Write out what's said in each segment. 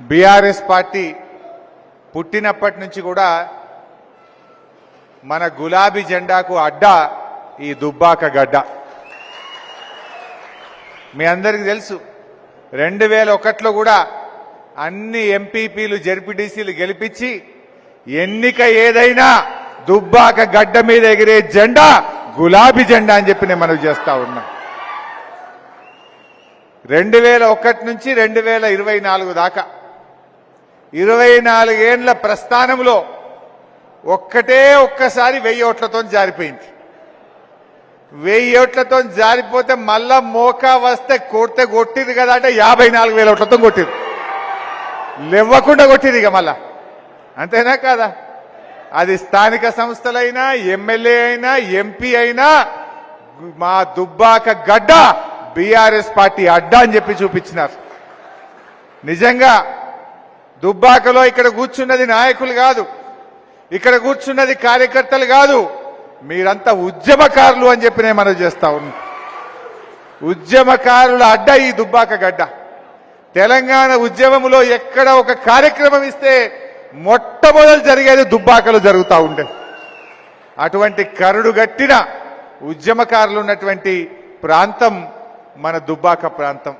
BRS party పుట్టినప్పటి నుంచి కూడా మన గులాబీ జెండాకు అడ్డ ఈ దుబ్బాక గడ్డ. మీ అందరికీ తెలుసు రెండు వేల ఒకటిలో కూడా అన్ని ఎంపీపీలు జెడ్పీటీసీలు గెలిపించి ఎన్నిక ఏదైనా దుబ్బాక గడ్డ మీద ఎగిరే జెండా గులాబీ జెండా అని చెప్పి నేను మనవి చేస్తా ఉన్నా. రెండు వేల ఒకటి నుంచి రెండు వేల ఇరవై నాలుగు దాకా ఇరవై నాలుగేండ్ల ప్రస్థానంలో ఒక్కటే ఒక్కసారి వెయ్యి ఓట్లతో జారిపోయింది. వెయ్యి ఓట్లతో జారిపోతే మళ్ళా మోకా వస్తే కొడితే కొట్టింది కదా అంటే యాభై నాలుగు వేల ఓట్లతో కొట్టింది. లేవ్వకుండా కొట్టింది ఇక మళ్ళా. అంతేనా కాదా? అది స్థానిక సంస్థలైనా ఎమ్మెల్యే అయినా ఎంపీ అయినా మా దుబ్బాక గడ్డ బీఆర్ఎస్ పార్టీ అడ్డా అని చెప్పి చూపించినారు. నిజంగా దుబ్బాకలో ఇక్కడ కూర్చున్నది నాయకులు కాదు. ఇక్కడ కూర్చున్నది కార్యకర్తలు కాదు. మీరంతా ఉద్యమకారులు అని చెప్పి నేను మనం చేస్తా ఉన్నా. ఉద్యమకారుల అడ్డ ఈ దుబ్బాక గడ్డ. తెలంగాణ ఉద్యమంలో ఎక్కడ ఒక కార్యక్రమం ఇస్తే మొట్టమొదలు జరిగేది దుబ్బాకలో జరుగుతూ ఉండే. అటువంటి కరుడు గట్టిన ఉద్యమకారులు ఉన్నటువంటి ప్రాంతం మన దుబ్బాక ప్రాంతం.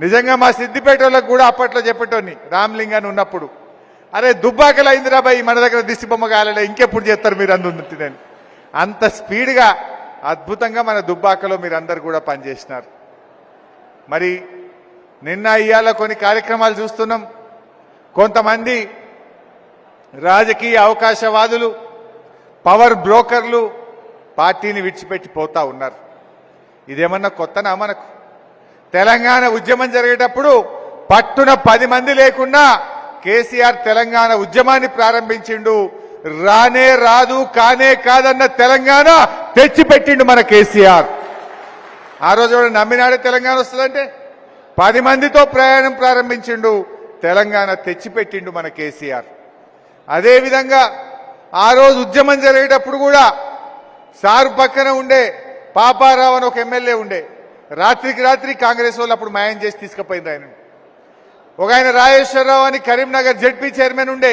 నిజంగా మా సిద్దిపేటలో కూడా అప్పట్లో చెప్పేటోని రామ్లింగాన్ని ఉన్నప్పుడు. అరే దుబ్బాకలు అయిందిరా బాయ్ మన దగ్గర దిష్టి బొమ్మ కాలే ఇంకెప్పుడు చేస్తారు మీరు అందుతుందని అంత స్పీడ్గా అద్భుతంగా మన దుబ్బాకలో మీరు అందరు కూడా పనిచేసినారు. మరి నిన్న ఇవాళ కొన్ని కార్యక్రమాలు చూస్తున్నాం. కొంతమంది రాజకీయ అవకాశవాదులు పవర్ బ్రోకర్లు పార్టీని విడిచిపెట్టి పోతా ఉన్నారు. ఇదేమన్నా కొత్తనా మనకు? తెలంగాణ ఉద్యమం జరిగేటప్పుడు పట్టున పది మంది లేకున్నా కేసీఆర్ తెలంగాణ ఉద్యమాన్ని ప్రారంభించిండు. రానే రాదు కానే కాదన్న తెలంగాణ తెచ్చిపెట్టిండు మన కేసీఆర్. ఆ రోజు కూడా నమ్మినాడే తెలంగాణ వస్తుందంటే? పది మందితో ప్రయాణం ప్రారంభించిండు తెలంగాణ తెచ్చిపెట్టిండు మన కేసీఆర్. అదేవిధంగా ఆ రోజు ఉద్యమం జరిగేటప్పుడు కూడా సారు పక్కన ఉండే పాపారావు అని ఒక ఎమ్మెల్యే ఉండే. రాత్రికి రాత్రి కాంగ్రెస్ వాళ్ళు అప్పుడు మాయం చేసి తీసుకుపోయింది ఆయన ఒక ఆయన రాజేశ్వరరావు అని కరీంనగర్ జడ్పీ చైర్మన్ ఉండే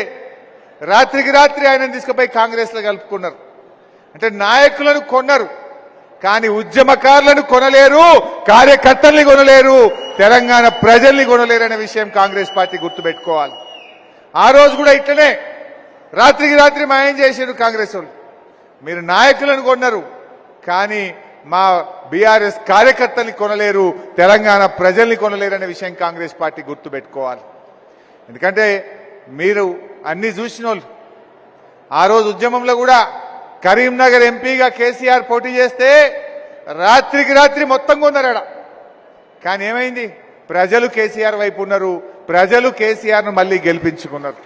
రాత్రికి రాత్రి ఆయన తీసుకుపోయి కాంగ్రెస్లో కలుపుకున్నారు. అంటే నాయకులను కొన్నారు కానీ ఉద్యమకారులను కొనలేరు కార్యకర్తల్ని కొనలేరు తెలంగాణ ప్రజల్ని కొనలేరు అనే విషయం కాంగ్రెస్ పార్టీ గుర్తుపెట్టుకోవాలి. ఆ రోజు కూడా ఇట్లనే రాత్రికి రాత్రి మాయం చేశారు కాంగ్రెస్ వాళ్ళు. మీరు నాయకులను కొన్నారు కానీ మా బీఆర్ఎస్ కార్యకర్తల్ని కొనలేరు తెలంగాణ ప్రజల్ని కొనలేరు అనే విషయం కాంగ్రెస్ పార్టీ గుర్తుపెట్టుకోవాలి. ఎందుకంటే మీరు అన్ని చూసిన వాళ్ళు ఆ రోజు ఉద్యమంలో కూడా కరీంనగర్ ఎంపీగా కేసీఆర్ పోటీ చేస్తే రాత్రికి రాత్రి మొత్తం కొన్నారాడ కానీ ఏమైంది? ప్రజలు కేసీఆర్ వైపు ఉన్నారు ప్రజలు కేసీఆర్ను మళ్ళీ గెలిపించుకున్నారు.